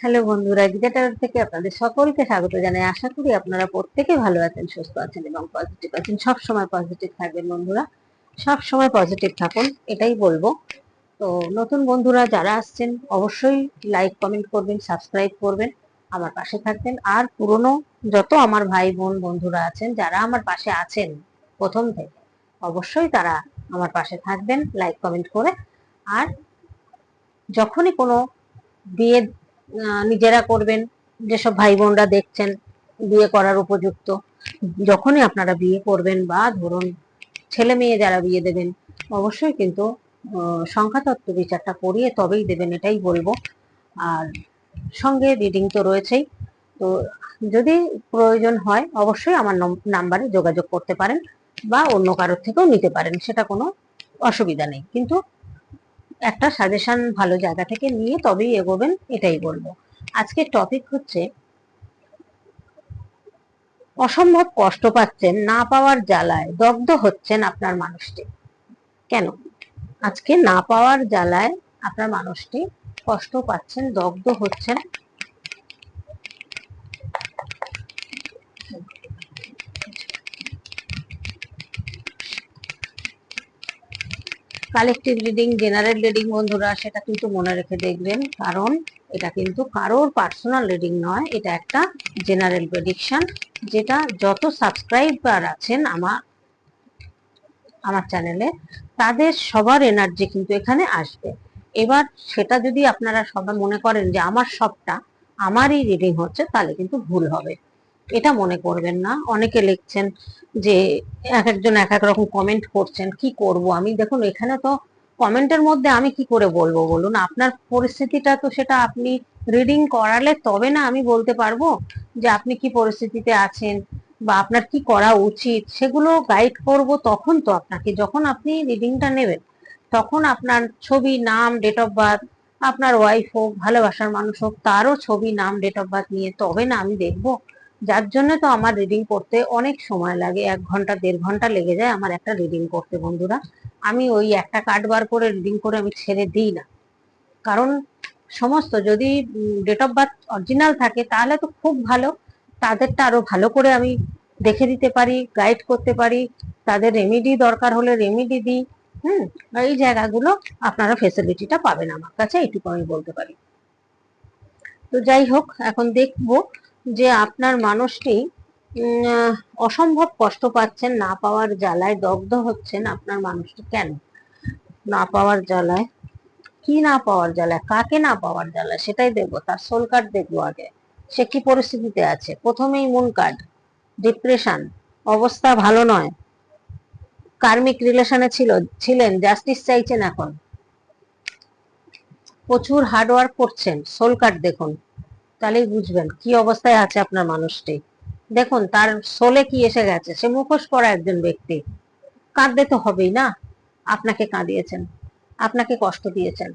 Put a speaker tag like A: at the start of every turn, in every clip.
A: Hello বন্ধুরা গীতাটার থেকে আপনাদের সকলকে স্বাগত জানাই। আশা করি আপনারা প্রত্যেকে ভালো আছেন, সুস্থ আছেন এবং পজিটিভ আছেন। সব সময় পজিটিভ থাকবেন বন্ধুরা সব সময় পজিটিভ থাকুন, এটাই বলব। তো নতুন বন্ধুরা যারা আসছেন, অবশ্যই লাইক কমেন্ট করবেন সাবস্ক্রাইব করবেন, আমার পাশে থাকবেন। আর পুরনো যত আমার ভাই বোন বন্ধুরা আছেন, যারা আমার পাশে আছেন প্রথম থেকে, অবশ্যই তারা আমার পাশে থাকবেন লাইক কমেন্ট করে। আর যখনই কোনো বিয়ে নিজেরা করবেন, যেসব ভাই বোনরা দেখছেন, বিয়ে করার উপযুক্ত। যখনই আপনারা বিয়ে করবেন বা ধরুন ছেলে মেয়ে যারা বিয়ে দেবেন, অবশ্যই কিন্তু সংখ্যাতত্ত্ব বিচারটা করিয়ে তবেই দেবেন, এটাই বলব। আর সঙ্গে রিডিং তো রয়েছেই। তো যদি প্রয়োজন হয়, অবশ্যই আমার নাম্বারে যোগাযোগ করতে পারেন বা অন্য কারোর থেকেও নিতে পারেন, সেটা কোনো অসুবিধা নেই। কিন্তু একটা সাজেশন ভালো জায়গা থেকে নিয়ে তবেই এগোবেন, এটাই বলব। আজকে টপিক হচ্ছে, অসম্ভব কষ্ট পাচ্ছেন, না পাওয়ার জ্বালায় দগ্ধ হচ্ছেন আপনার মানুষটি। কেন? আজকে না পাওয়ার জ্বালায় আপনার মানুষটি কষ্ট পাচ্ছেন, দগ্ধ হচ্ছেন কালেকটিভ রিডিং জেনারেল রিডিং বন্ধুরা, সেটা কিন্তু মনে রেখে দেখবেন। কারণ এটা কিন্তু কারোর পার্সোনাল রিডিং নয়, এটা একটা জেনারেল প্রেডিকশন যেটা যত সাবস্ক্রাইবার আছেন আমার আমার চ্যানেলে তাদের সবার এনার্জি কিন্তু এখানে আসবে। এবার সেটা যদি আপনারা সবাই মনে করেন যে আমার সবটা, আমারই রিডিং হচ্ছে, তাহলে কিন্তু ভুল হবে। এটা মনে করবেন না। অনেকে লিখছেন যে এক একজন এক এক রকম কমেন্ট করছেন, কি করব? আমি দেখুন, এখানে তো কমেন্টের মধ্যে আমি কি করে বলব বলুন? আপনার পরিস্থিতিটা তো সেটা আপনি রিডিং করালে তবে না আমি বলতে পারব যে আপনি কি পরিস্থিতিতে আছেন বা আপনার কি করা উচিত। সেগুলো গাইড করব তখন তো আপনাকে। যখন আপনি রিডিংটা নেবেন, তখন আপনার ছবি, নাম ডেট অফ বার্থ আপনার ওয়াইফ হোক, ভালোবাসার মানুষ হোক, তারও ছবি, নাম ডেট অফ বার্থ নিয়ে তবে না আমি দেখব যার জন্য তো আমার রিডিং করতে অনেক সময় লাগে, এক ঘণ্টা, দেড় ঘণ্টা লেগে যায় আমার একটা রিডিং করতে বন্ধুরা। আমি ওই একটা কার্ড বার করে রিডিং করে আমি ছেড়ে দিই না। কারণ সমস্ত যদি ডেট অফ বার্থ অরিজিনাল থাকে তাহলে তো খুব ভালো, তাদেরটা আরও ভালো করে আমি দেখে দিতে পারি গাইড করতে পারি, তাদের রেমেডি দরকার হলে রেমেডি দিই, হুম? এই জায়গাগুলো আপনারা ফেসিলিটিটা পাবেন আমার কাছে, এইটুকু আমি বলতে পারি। তো যাই হোক, এখন দেখব যে আপনার মানুষটি অসম্ভব কষ্ট পাচ্ছেন না পাওয়ার জ্বালায় দগ্ধ হচ্ছেন আপনার মানুষটি কেন? না পাওয়ার জ্বালায়? কি না পাওয়ার জ্বালায়? কাকে না পাওয়ার জ্বালায়? সেটাই দেখব। তার সোল কার্ড দেখব আগে। সে কি পরিস্থিতিতে আছে? প্রথমেই মুন কার্ড ডিপ্রেশন অবস্থা ভালো নয়। কার্মিক রিলেশনে ছিল, ছিলেন। জাস্টিস চাইছেন এখন। প্রচুর হার্ডওয়ার্ক করছেন। সোল কার্ড দেখুন। তাহলেই বুঝবেন কি অবস্থায় আছে আপনার মানুষটি। দেখুন, তার সোলে কি এসে গেছে? সে মুখোশ পরা একজন ব্যক্তি। কাঁদতে তো হবেই না? আপনাকে কাঁদিয়েছেন। আপনাকে কষ্ট দিয়েছেন।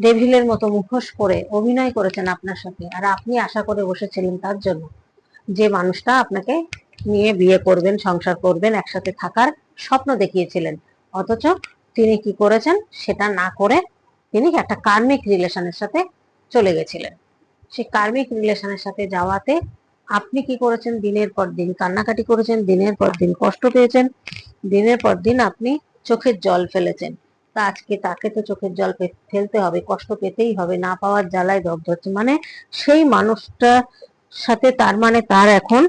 A: ডেভিলের মতো মুখোশ করে অভিনয় করেছেন আপনার সাথে। আর আপনি আশা করে বসেছিলেন তার জন্য। যে মানুষটা আপনাকে নিয়ে বিয়ে করবেন, সংসার করবেন, একসাথে থাকার স্বপ্ন দেখিয়েছিলেন। অথচ তিনি কি করেছেন? সেটা না করে তিনি একটা কার্মিক রিলেশনের সাথে চলে গেছিলেন। সেই কার্মিক রিলেশনের সাথে যাওয়াতে আপনি কি করেছেন? দিনের পর দিন কান্নাকাটি করেছেন, দিনের পর দিন কষ্ট পেয়েছেন, দিনের পর দিন আপনি চোখের জল ফেলেছেন। তা আজকে তাকে তো চোখের জল ফেলতে হবে, কষ্ট পেতেই হবে, না পাওয়ার জ্বালায় দগ্ধ হচ্ছে। মানে সেই মানুষটার সাথে তার মানে তার এখন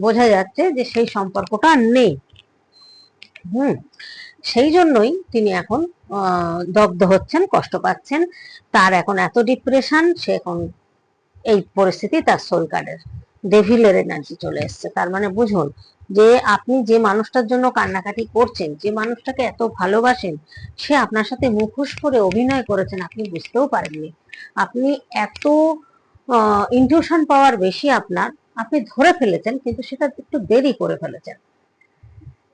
A: বোঝা যাচ্ছে যে সেই সম্পর্কটা নেই। হুম। সেই জন্যই তিনি এখন দগ্ধ হচ্ছেন, কষ্ট পাচ্ছেন। তার এখন এত ডিপ্রেশন সে এখন এই পরিস্থিতি তার সোল কার্ডের ডেভিলের এনার্জি চলে এসছে। তার মানে বুঝুন, যে আপনি যে মানুষটার জন্য কান্নাকাটি করছেন, যে মানুষটাকে এত ভালোবাসেন, সে আপনার সাথে মুখোশ করে অভিনয় করেছেন, আপনি বুঝতেও পারেননি। আপনি এত ইনটিউশন পাওয়ার বেশি আপনার, আপনি ধরে ফেলেছেন, কিন্তু সেটা একটু দেরি করে ফেলেছেন।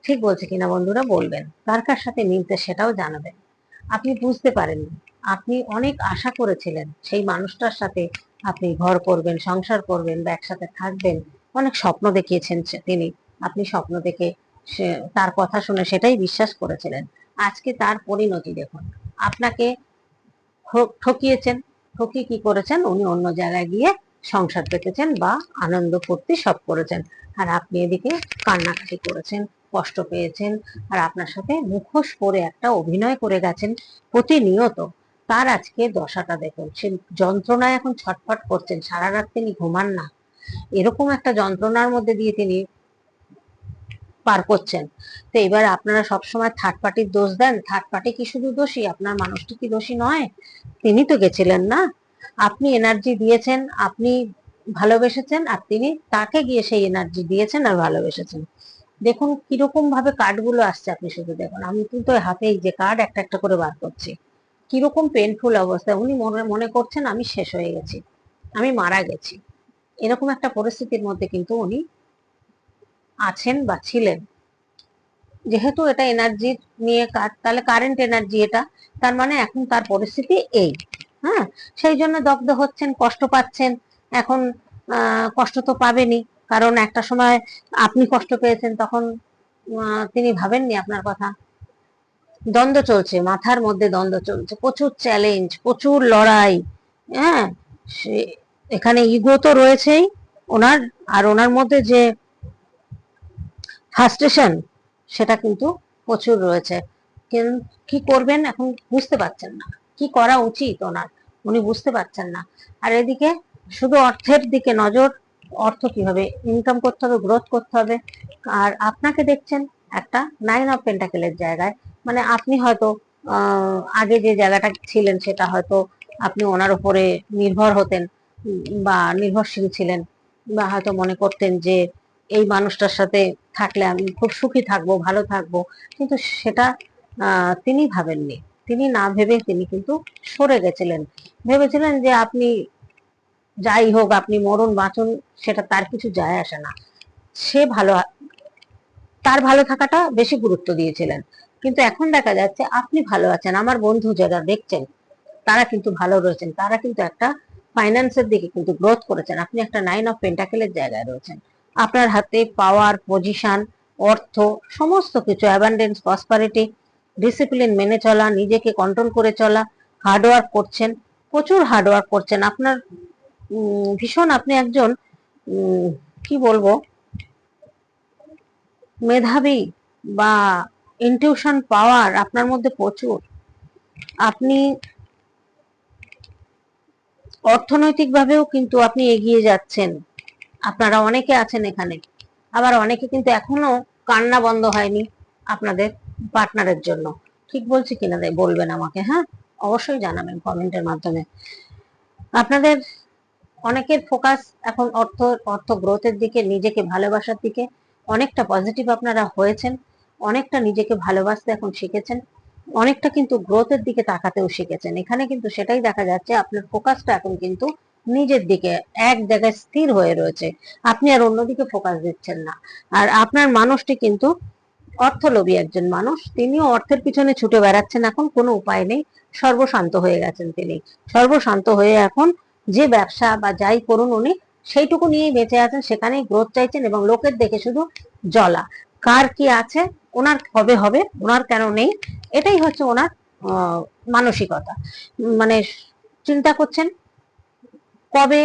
A: ঠিক বলছে কিনা বন্ধুরা বলবেন। কার কার সাথে মিলতে সেটাও জানাবেন। আপনি বুঝতে পারেননি। আপনি অনেক আশা করেছিলেন সেই মানুষটার সাথে আপনি ঘর করবেন সংসার করবেন বা একসাথে থাকবেন। অনেক স্বপ্ন দেখিয়েছেন তিনি। আপনি স্বপ্ন দেখে তার কথা শুনে সেটাই বিশ্বাস করেছিলেন। আজকে তার পরিণতি দেখুন। আপনাকে ঠক- ঠকিয়েছেন। ঠকি কি করেছেন? উনি অন্য জায়গায় গিয়ে সংসার পেতেছেন বা আনন্দ ফুর্তি সব করেছেন। আর আপনি এদিকে কান্নাকাটি করেছেন। কষ্ট পেয়েছেন আর আপনার সাথে মুখোশ করে একটা অভিনয় করে গেছেন প্রতিনিয়ত। তার আজকে দশাটা দেখুন। সে যন্ত্রণায় এখন ছটফট করছেন, সারা রাত তিনি ঘুমান না। এরকম একটা যন্ত্রণার মধ্যে দিয়ে তিনি পার করছেন। তো এবার আপনারা সবসময় থার্ড পার্টির দোষ দেন। থার্ড পার্টি কি শুধু দোষী? আপনার মানুষটি কি দোষী নয়? তিনি তো গেছিলেন না। আপনি এনার্জি দিয়েছেন, আপনি ভালোবেসেছেন আর তিনি তাকে গিয়ে সেই এনার্জি দিয়েছেন আর ভালোবেসেছেন। দেখুন কীরকম ভাবে কার্ডগুলো আসছে আপনি শুধু দেখুন। আমি কিন্তু হাতে যে কার্ড একটা একটা করে বার করছি। কীরকম পেনফুল অবস্থা, উনি মনে মনে করছেন আমি শেষ হয়ে গেছি, আমি মারা গেছি। এরকম একটা পরিস্থিতির মধ্যে কিন্তু উনি আছেন বা ছিলেন। যেহেতু এটা এনার্জি নিয়ে কাজ তাহলে কারেন্ট এনার্জি এটা, তার মানে এখন তার পরিস্থিতি এই হ্যাঁ? সেই জন্য দগ্ধ হচ্ছেন, কষ্ট পাচ্ছেন, এখন কষ্ট তো পাবেনই। কারণ একটা সময় আপনি কষ্ট পেয়েছেন, তখন তিনি ভাবেননি আপনার কথা। দ্বন্দ্ব চলছে, মাথার মধ্যে দ্বন্দ্ব চলছে, প্রচুর চ্যালেঞ্জ প্রচুর লড়াই হ্যাঁ? এখানে ইগো তো রয়েছেই, ওনার, আর ওনার মধ্যে যে ফার্স্টেশন সেটা কিন্তু প্রচুর রয়েছে। কি করবেন এখন বুঝতে পারছেন না। কি করা উচিত ওনার, উনি বুঝতে পারছেন না। আর এদিকে, শুধু অর্থের দিকে নজর অর্থ কীভাবে? ইনকাম করতে হবে গ্রোথ করতে হবে। আর আপনাকে দেখছেন একটা নাইন অফ পেন্টাকেলের জায়গায়। মানে আপনি হয়তো আগে যে জায়গাটা ছিলেন সেটা হয়তো আপনি ওনার উপরে নির্ভর হতেন বা নির্ভরশীল ছিলেন, বা হয়তো মনে করতেন যে এই মানুষটার সাথে থাকলে আমি খুব সুখী থাকব, ভালো থাকব। কিন্তু সেটা তিনি ভাবেননি। তিনি না ভেবে তিনি কিন্তু সরে গেছিলেন। ভেবেছিলেন যে আপনি যাই হোক, আপনি মরণ বাঁচুন, সেটা তার কিছু যায় আসে না। সে ভালো তার ভালো থাকাটা বেশি গুরুত্ব দিয়েছিলেন। কিন্তু এখন দেখা যাচ্ছে আপনি ভালো আছেন, আমার বন্ধু যারা দেখছেন, তারা কিন্তু ভালো রয়েছেন, তারা কিন্তু একটা ফাইন্যান্সের দিকে কিন্তু গ্রোথ করেছেন। আপনি একটা নাইন অফ পেন্টাকেলের জায়গায় রয়েছেন। আপনার হাতে পাওয়ার, পজিশন, অর্থ, সমস্ত কিছু অ্যাবান্ডেন্স প্রসপারিটি ডিসিপ্লিন মেনে চলা, নিজেকে কন্ট্রোল করে চলা হার্ডওয়ার্ক করছেন, প্রচুর হার্ডওয়ার্ক করছেন। আপনার ভীষণ আপনি একজন কি বলব, মেধাবী বা ইনটিউশন পাওয়ার আপনার মধ্যে প্রচুর। আপনি অর্থনৈতিকভাবেও কিন্তু আপনি এগিয়ে যাচ্ছেন। আপনারা অনেকে আছেন এখানে, আবার অনেকে কিন্তু এখনও কান্না বন্ধ হয়নি আপনাদের পার্টনারের জন্য। ঠিক বলছি কিনা বলবেন আমাকে হ্যাঁ? অবশ্যই জানাবেন কমেন্টের মাধ্যমে। আপনাদের অনেকের ফোকাস এখন অর্থ অর্থ গ্রোথের দিকে, নিজেকে ভালোবাসার দিকে। অনেকটা পজিটিভ আপনারা হয়েছেন, অনেকটা নিজেকে ভালোবাসতে এখন শিখেছেন, অনেকটা কিন্তু গ্রোথের দিকে তাকাতেও শিখেছেন। এখানে কিন্তু সেটাই দেখা যাচ্ছে, আপনার ফোকাসটা এখন কিন্তু নিজের দিকে এক জায়গায় স্থির হয়ে রয়েছে। আপনি আর অন্যদিকে ফোকাস দিচ্ছেন না। আর আপনার মানুষটি কিন্তু অর্থলোভী একজন মানুষ, তিনিও অর্থের পিছনে ছুটে বেড়াচ্ছেন এখন, কোনো উপায় নেই। সর্বশান্ত হয়ে গেছেন তিনি। সর্বশান্ত হয়ে এখন যে ব্যবসা বা যাই করুন উনি, সেইটুকু নিয়েই বেঁচে আছেন, সেখানেই গ্রোথ চাইছেন এবং লোকের দেখে শুধু জ্বলা। কার কি আছে? ওনার কবে হবে? ওনার কেন নেই? এটাই হচ্ছে ওনার মানসিকতা। মানে চিন্তা করছেন, কবে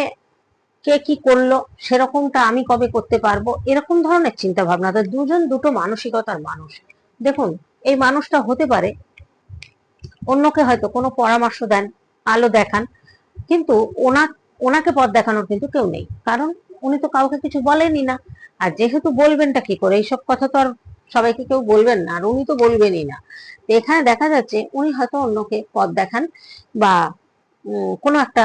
A: কে কি করল, সেরকমটা আমি কবে করতে পারব, এরকম ধরনের চিন্তা ভাবনা তো দুজন দুটো মানসিকতার মানুষ। দেখুন, এই মানুষটা হতে পারে, অন্যকে হয়তো কোনো পরামর্শ দেন, আলো দেখান কিন্তু ওনার ওনাকে পথ দেখানোর কিন্তু কেউ নেই। কারণ উনি তো কাউকে কিছু বলেনই না। আর যেহেতু বলবেনটা কি করে, এইসব কথা তো আর সবাইকে কেউ বলবেন না, আর উনি তো বলবেনই না। এখানে দেখা যাচ্ছে উনি হয়তো অন্যকে পথ দেখান বা কোনো একটা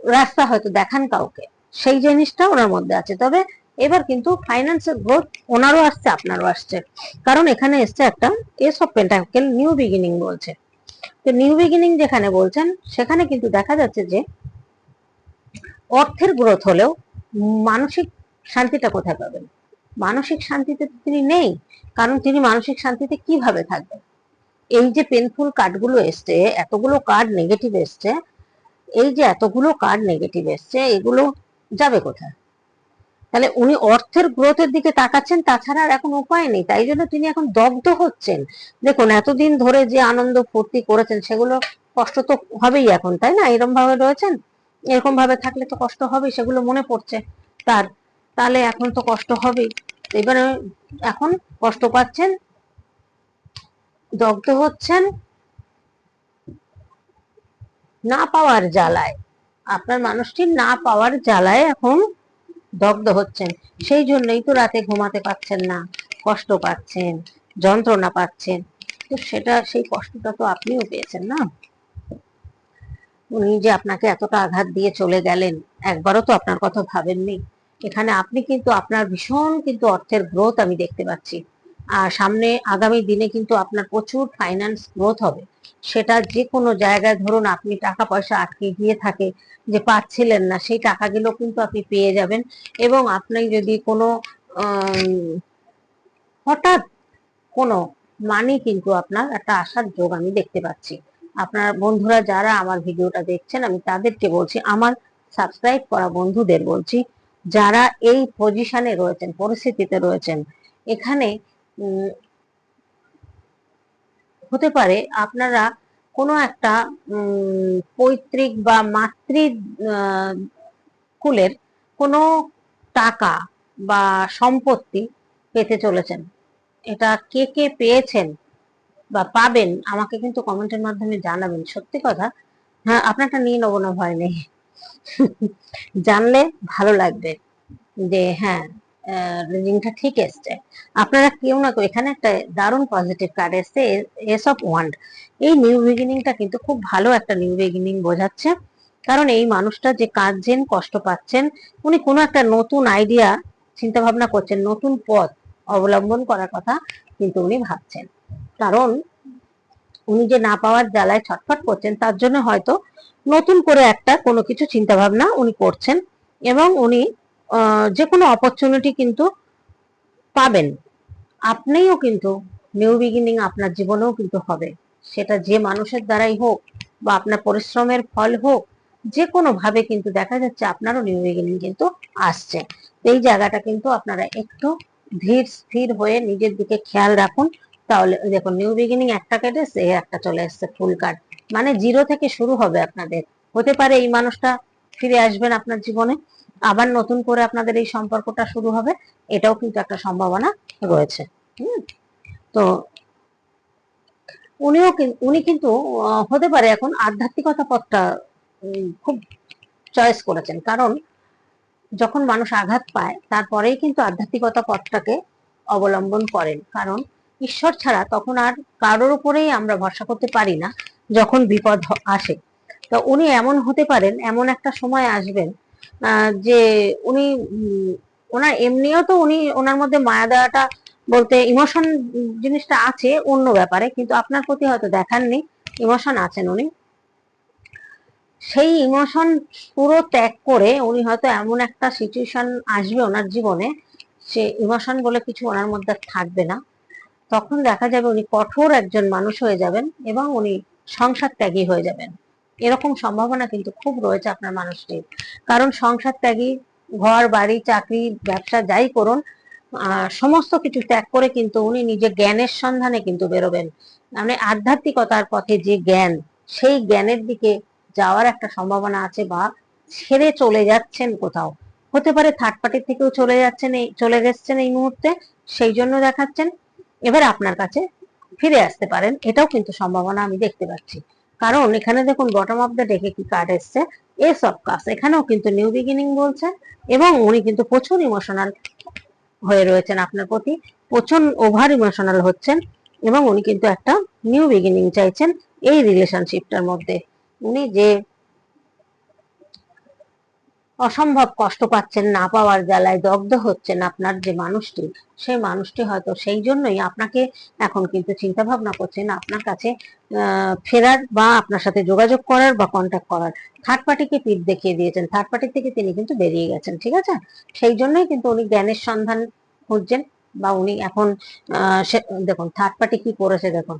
A: রাস্তা হয়তো দেখান কাউকে। সেই জিনিসটা ওনার মধ্যে আছে। তবে এবার কিন্তু ফাইন্যান্সের গ্রোথ ওনারও আসছে, আপনারও আসছে। কারণ এখানে এসছে একটা ace of pentacle new beginning বলছে। তো নিউ বিগিনিং যেখানে বলছেন, সেখানে কিন্তু দেখা যাচ্ছে যে অর্থের গ্রোথ হলেও মানসিক শান্তিটা কোথায় পাবেন? মানসিক শান্তিতে তিনি নেই, কারণ তিনি মানসিক শান্তিতে কীভাবে থাকবেন? এই যে পেনফুল কার্ডগুলো এসছে, এতগুলো কার্ড নেগেটিভ এসছে, এই যে এতগুলো কার্ড নেগেটিভ এসছে, এগুলো যাবে কোথায়? তাহলে উনি অর্থের গ্রোথের দিকে তাকাচ্ছেন, তাছাড়া আর এখন উপায় নেই। তাই জন্য তিনি এখন দগ্ধ হচ্ছেন। দেখুন, এতদিন ধরে যে আনন্দ ফুর্তি করেছেন, সেগুলো কষ্ট তো হবেই এখন, তাই না? এরকম ভাবে রয়েছেন? এরকম ভাবে থাকলে তো কষ্ট হবেই, সেগুলো মনে পড়ছে তার। তাহলে এখন তো কষ্ট হবেই। এবারে এখন কষ্ট পাচ্ছেন, দগ্ধ হচ্ছেন না পাওয়ার জ্বালায়। আপনার মানুষটি না পাওয়ার জ্বালায় এখন দগ্ধ হচ্ছেন। সেই জন্যই তো রাতে ঘুমাতে পারছেন না, কষ্ট পাচ্ছেন, যন্ত্রণা পাচ্ছেন। তো সেটা, সেই কষ্টটা তো আপনিও পেয়েছেন না? উনি যে আপনাকে এতটা আঘাত দিয়ে চলে গেলেন, একবারও তো আপনার কথা ভাবেননি। এখানে আপনি কিন্তু, আপনার ভীষণ কিন্তু অর্থের গ্রোথ আমি দেখতে পাচ্ছি। সামনে আগামী দিনে কিন্তু আপনার প্রচুর ফাইন্যান্স গ্রোথ হবে। সেটা যে কোনো জায়গায় ধরুন আপনি টাকা পয়সা আটকে গিয়ে থাকে যে পাচ্ছিলেন না, সেই টাকাগুলো কিন্তু আপনি পেয়ে যাবেন এবং আপনি যদি কোনো হঠাৎ কোনো মানি কিন্তু আপনার একটা আসার যোগ আমি দেখতে পাচ্ছি। আপনার বন্ধুরা যারা আমার ভিডিওটা দেখছেন, আমি তাদেরকে বলছি, আমার সাবস্ক্রাইব করা বন্ধুদের বলছি, যারা এই পজিশনে রয়েছেন, পরিস্থিতিতে রয়েছেন, এখানে হতে পারে আপনারা কোনো একটা পৈতৃক বা মাতৃ কুলের কোনো টাকা বা সম্পত্তি পেতে চলেছেন। এটা কে কে পেয়েছেন বা পাবেন আমাকে কিন্তু কমেন্টের মাধ্যমে জানাবেন। সত্যি কথা হ্যাঁ আপনারটা নিয়ে নেব না ভয় নেই। জানলে ভালো লাগবে যে হ্যাঁ রিডিংটা ঠিক এসছে। আপনারা কেউ না কেউ, এখানে একটা দারুণ পজিটিভ কার্ড এসছে এস অফ ওয়ান্ড এই নিউ বিগিনিংটা কিন্তু খুব ভালো একটা নিউ বিগিনিং বোঝাচ্ছে। কারণ এই মানুষটা যে কাঁদছেন, কষ্ট পাচ্ছেন, উনি কোনো একটা নতুন আইডিয়া চিন্তা ভাবনা করছেন, নতুন পথ অবলম্বন করার কথা কিন্তু উনি ভাবছেন। কারণ উনি যে না পাওয়ার জ্বালায় ছটফট করছেন, তার জন্য হয়তো নতুন করে একটা কোনো কিছু চিন্তা ভাবনা উনি করছেন। এবং উনি যে কোনো অপরচুনিটি কিন্তু পাবেন। আপনিও কিন্তু নিউ বিগিনিং আপনার জীবনেও কিন্তু হবে। সেটা যে মানুষের দ্বারাই হোক বা আপনার পরিশ্রমের ফল হোক যে কোনো ভাবে কিন্তু দেখা যাচ্ছে আপনারও নিউ বিগিনিং কিন্তু আসছে। এই জায়গাটা কিন্তু আপনারা একটু ধীর স্থির হয়ে নিজের দিকে খেয়াল রাখুন। তাহলে দেখুন নিউ বিগিনিং একটা কেটে সে একটা চলে এসছে ফুল কার্ড মানে জিরো থেকে শুরু হবে আপনাদের। হতে পারে এই মানুষটা ফিরে আসবেন আপনার জীবনে। আবার নতুন করে আপনাদের এই সম্পর্কটা শুরু হবে, এটাও কিন্তু একটা সম্ভাবনা রয়েছে। তো উনিও উনি কিন্তু হতে পারে এখন আধ্যাত্মিকতা পথটা খুব চয়েস করেছেন। কারণ যখন মানুষ আঘাত পায়, তারপরেই কিন্তু আধ্যাত্মিকতা পথটাকে অবলম্বন করেন। কারণ ঈশ্বর ছাড়া তখন আর কারোর উপরেই আমরা ভরসা করতে পারি না, যখন বিপদ আসে। তো উনি এমন হতে পারেন, এমন একটা সময় আসবেন যে উনি ওনার এমনিও তো উনি ওনার মধ্যে মায়া দেওয়াটা বলতে ইমোশন জিনিসটা আছে, অন্য ব্যাপারে, কিন্তু আপনার প্রতি হয়তো দেখাননি ইমোশন আছেন উনি। সেই ইমোশন পুরো ত্যাগ করে উনি হয়তো এমন একটা সিচুয়েশন আসবে ওনার জীবনে, সে ইমোশন বলে কিছু ওনার মধ্যে থাকবে না। তখন দেখা যাবে উনি কঠোর একজন মানুষ হয়ে যাবেন এবং উনি সংসার ত্যাগী হয়ে যাবেন। এরকম সম্ভাবনা কিন্তু খুব রয়েছে আপনার মানুষটির কারণ সংসার ত্যাগী, ঘর, বাড়ি, চাকরি, ব্যবসা যাই করুন সমস্ত কিছু ত্যাগ করে কিন্তু উনি নিজে জ্ঞানের সন্ধানে কিন্তু বেরোবেন। মানে আধ্যাত্মিকতার পথে যে জ্ঞান, সেই জ্ঞানের দিকে যাওয়ার একটা সম্ভাবনা আছে বা ছেড়ে চলে যাচ্ছেন কোথাও। হতে পারে থার্ড পার্টির থেকেও চলে যাচ্ছেন এই, চলে গেছেন এই মুহূর্তে, সেই জন্য দেখাচ্ছেন। এবার আপনার কাছে ফিরে আসতে পারেন, এটাও কিন্তু সম্ভাবনা আমি দেখতে পাচ্ছি। কারণ এখানে দেখুন বটম অফ দ্য ডেকে কি কার্ড এসছে? এস অফ কাস এখানেও কিন্তু নিউ বিগিনিং বলছেন এবং উনি কিন্তু প্রচুর ইমোশনাল হয়ে রয়েছেন আপনার প্রতি। প্রচুর ওভার ইমোশনাল হচ্ছেন এবং উনি কিন্তু একটা নিউ বিগিনিং চাইছেন এই রিলেশনশিপটার মধ্যে। উনি যে অসম্ভব কষ্ট পাচ্ছেন না পাওয়ার জ্বালায় দগ্ধ হচ্ছেন আপনার যে মানুষটি। সেই মানুষটি হয়তো সেই জন্যই আপনাকে এখন কিন্তু চিন্তা ভাবনা করছেন আপনার কাছে ফেরার বা আপনার সাথে যোগাযোগ করার বা কন্ট্যাক্ট করার। থার্ড পার্টিকে পিঠ দেখিয়ে দিয়েছেন। থার্ড পার্টি থেকে তিনি কিন্তু বেরিয়ে গেছেন, ঠিক আছে? সেই জন্যই কিন্তু উনি জ্ঞানের সন্ধান খুঁজছেন বা উনি এখন দেখুন থার্ড পার্টি কি করেছে দেখুন।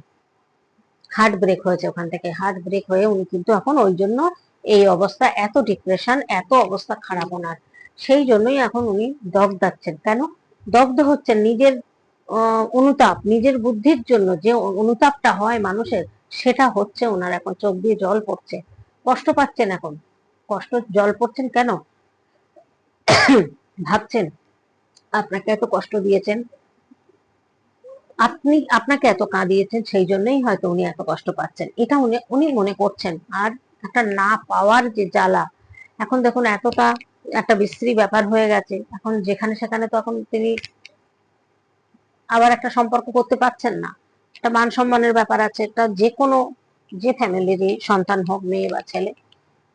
A: হার্ট ব্রেক হয়েছে ওখান থেকে। হার্ট ব্রেক হয়ে উনি কিন্তু এখন ওই জন্য এই অবস্থা, এত ডিপ্রেশন এত অবস্থা খারাপ ওনার। সেই জন্যই এখন উনি দগ্ধাচ্ছেন কেন? দগ্ধ হচ্ছেন নিজের অনুতাপ, নিজের বুদ্ধির জন্য যে অনুতাপটা হয় মানুষের, সেটা হচ্ছে ওনার এখন চোখ দিয়ে জল পড়ছে। কষ্ট পাচ্ছেন এখন। কষ্ট, জল পড়ছেন কেন? ভাবছেন, আপনাকে এত কষ্ট দিয়েছেন? আপনি, আপনাকে এত কাঁদিয়েছেন, সেই জন্যই হয়তো উনি এত কষ্ট পাচ্ছেন। এটা উনি উনি মনে করছেন। আর একটা না পাওয়ার যে জ্বালা, এখন দেখুন এতটা একটা বিশ্রী ব্যাপার হয়ে গেছে। এখন যেখানে সেখানে তো এখন তিনি আবার একটা সম্পর্ক করতে পারছেন না। একটা মান সম্মানের ব্যাপার আছে এটা যে কোনো, যে ফ্যামিলিরই সন্তান হোক, মেয়ে বা ছেলে,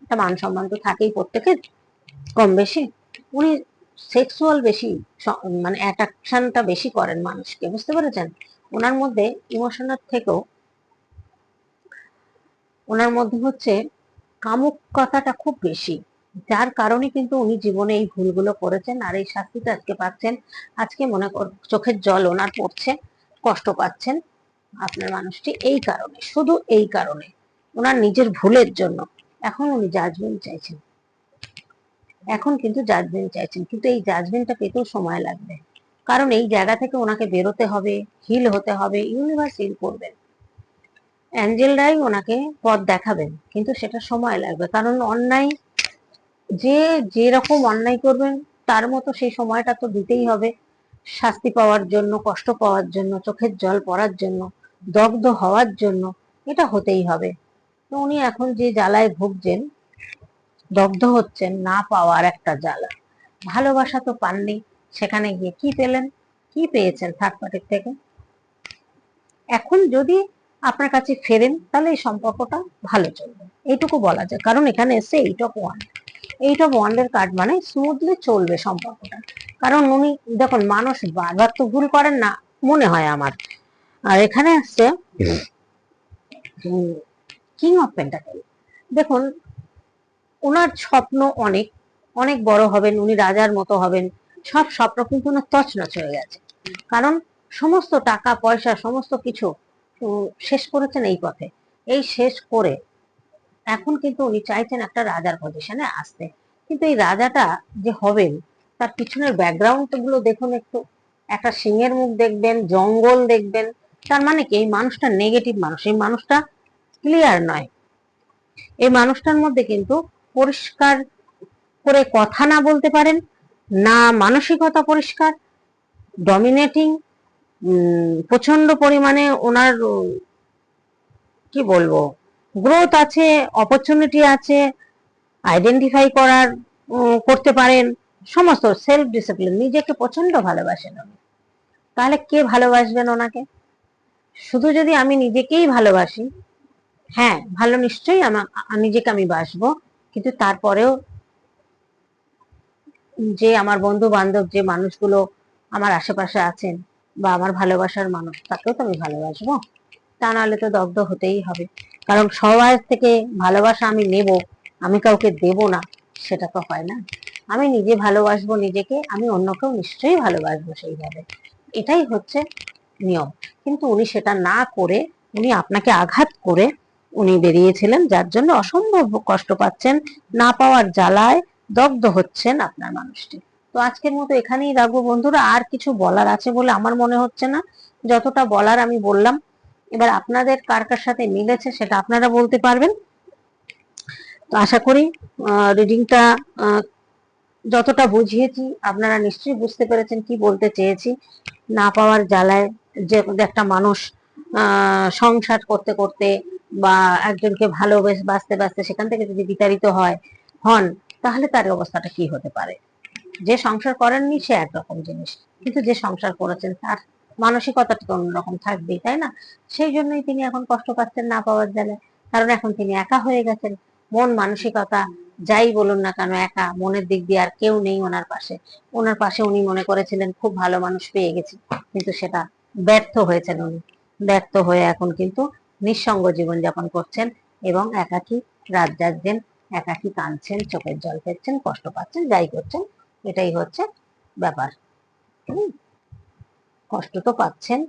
A: একটা মান সম্মান তো থাকেই প্রত্যেকের। কম বেশি। উনি সেক্সুয়াল বেশি মানে অ্যাট্রাকশনটা বেশি করেন মানুষকে, বুঝতে পেরেছেন? ওনার মধ্যে ইমোশনের থেকেও, ওনার মধ্যে হচ্ছে কামুকতাটা খুব বেশি। যার কারণে কিন্তু উনি জীবনে এই ভুলগুলো করেছেন আর এই শাস্তিটা আজকে পাচ্ছেন। আজকে মনে কর, চোখের জল ওনার পড়ছে, কষ্ট পাচ্ছেন আপনার মানুষটি এই কারণে, শুধু এই কারণে। ওনার নিজের ভুলের জন্য। এখন উনি জাজমেন্ট চাইছেন। এখন কিন্তু জাজমেন্ট চাইছেন। কিন্তু এই জাজমেন্টটা পেতেও সময় লাগবে। কারণ এই জায়গা থেকে ওনাকে বেরোতে হবে হিল হতে হবে ইউনিভার্স হিল করবেন। অ্যাঞ্জেলরাই ওনাকে পথ দেখাবেন, কিন্তু সেটা সময় লাগবে। কারণ অন্যায়, যে যেরকম অন্যায় করবেন, তার মতো সেই সময়টা তো দিতেই হবে। শাস্তি পাওয়ার জন্য, কষ্ট পাওয়ার জন্য, চোখের জল পড়ার জন্য, দগ্ধ হওয়ার জন্য এটা হতেই হবে। তো উনি এখন যে জ্বালায় ভুগছেন, দগ্ধ হচ্ছেন না পাওয়ার একটা জ্বালা। ভালোবাসা তো পাননি, সেখানে গিয়ে কি পেলেন? কি পেয়েছেন থার্ড পার্টির থেকে? এখন যদি আপনার কাছে ফেরেন তাহলে এই সম্পর্কটা ভালো চলবে। এইটুকু বলা যায়। কারণ এখানে এসে eight of one eight of ওয়ানের কার্ড মানে স্মুথলি চলবে সম্পর্কটা। কারণ উনি, দেখুন, মানুষ বারবার তো ভুল করেন না, মনে হয় আমার। আর এখানে আসছে কিং অফ পেন্টাকেল দেখুন ওনার স্বপ্ন অনেক অনেক বড় হবেন, উনি রাজার মতো হবেন, সব স্বপ্ন কিন্তু ওনার তছনছ হয়ে গেছে। কারণ সমস্ত টাকা, পয়সা, সমস্ত কিছু শেষ করেছেন এই পথে। এই শেষ করে এখন কিন্তু উনি চাইছেন একটা রাজার পজিশনে আসতে। কিন্তু এই রাজাটা যে হবেন, তার পিছনের ব্যাকগ্রাউন্ডগুলো দেখুন একটু। একটা সিংহের মুখ দেখবেন, জঙ্গল দেখবেন। তার মানে কি? এই মানুষটা নেগেটিভ মানুষ। এই মানুষটা ক্লিয়ার নয়। এই মানুষটার মধ্যে কিন্তু পরিষ্কার করে কথা না বলতে পারেন, না মানসিকতা পরিষ্কার ডমিনেটিং প্রচণ্ড পরিমাণে ওনার, কি বলব গ্রোথ আছে অপরচুনিটি আছে আইডেন্টিফাই করার করতে পারেন, সমস্ত সেলফ ডিসিপ্লিন নিজেকে প্রচণ্ড ভালোবাসেন উনি। তাহলে কে ভালোবাসবেন ওনাকে? শুধু যদি আমি নিজেকেই ভালোবাসি হ্যাঁ ভালো নিশ্চয়ই আমার নিজেকে আমি বাসবো, কিন্তু তারপরেও যে আমার বন্ধু বান্ধব যে মানুষগুলো আমার আশেপাশে আছেন বা আমার ভালোবাসার মানুষ তাকেও তো আমি ভালোবাসবো। তা নাহলে তো দগ্ধ হতেই হবে। কারণ সবার থেকে ভালোবাসা আমি নেব, আমি কাউকে দেব না, সেটা তো হয় না। আমি নিজে ভালোবাসবো নিজেকে, আমি অন্যকেও নিশ্চয়ই ভালোবাসবো সেইভাবে। এটাই হচ্ছে নিয়ম। কিন্তু উনি সেটা না করে, উনি আপনাকে আঘাত করে উনি বেরিয়েছিলেন, যার জন্য অসম্ভব কষ্ট পাচ্ছেন, না পাওয়ার জ্বালায় দগ্ধ হচ্ছেন আপনার মানুষটি। তো আজকের মতো এখানেই রাখব বন্ধুরা। আর কিছু বলার আছে বলে আমার মনে হচ্ছে না। যতটা বলার আমি বললাম, এবার আপনাদের কার কার সাথে মিলেছে সেটা আপনারা বলতে পারবেন। তো আশা করি রিডিংটা যতটা বুঝিয়েছি, আপনারা নিশ্চয়ই বুঝতে পেরেছেন কি বলতে চেয়েছি। না পাওয়ার জ্বালায় যে একটা মানুষ সংসার করতে করতে বা একজনকে ভালোবেসে বাঁচতে বাঁচতে সেখান থেকে যদি বিতাড়িত হয়, হন, তাহলে তার অবস্থাটা কি হতে পারে? যে সংসার করেননি সে একরকম জিনিস। কিন্তু যে সংসার করেছেন তার মানসিকতাটা তো অন্যরকম থাকবেই, তাই না? সেই জন্যই তিনি এখন কষ্ট পাচ্ছেন না পাওয়ার জ্বালায় কারণ এখন তিনি একা হয়ে গেছেন। মন মানসিকতা যাই বলুন না কেন, একা। মনের দিক দিয়ে আর কেউ নেই ওনার পাশে। ওনার পাশে উনি মনে করেছিলেন, খুব ভালো মানুষ পেয়ে গেছি। কিন্তু সেটা ব্যর্থ হয়েছেন উনি। ব্যর্থ হয়ে এখন কিন্তু নিঃসঙ্গ জীবন যাপন করছেন এবং একাকী রাত জাগছেন, একাকী কাঁদছেন, চোখের জল ফেলছেন কষ্ট পাচ্ছেন, যাই করছেন এটাই হচ্ছে ব্যাপার? কষ্ট তো পাচ্ছেন।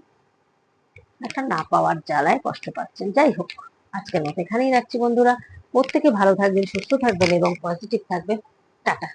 A: একটা না পাওয়ার জ্বালায় কষ্ট পাচ্ছেন। যাই হোক, আজকের মতো এখানেই রাখছি বন্ধুরা। প্রত্যেকে ভালো থাকবেন, সুস্থ থাকবেন এবং পজিটিভ থাকবেন। টাটা।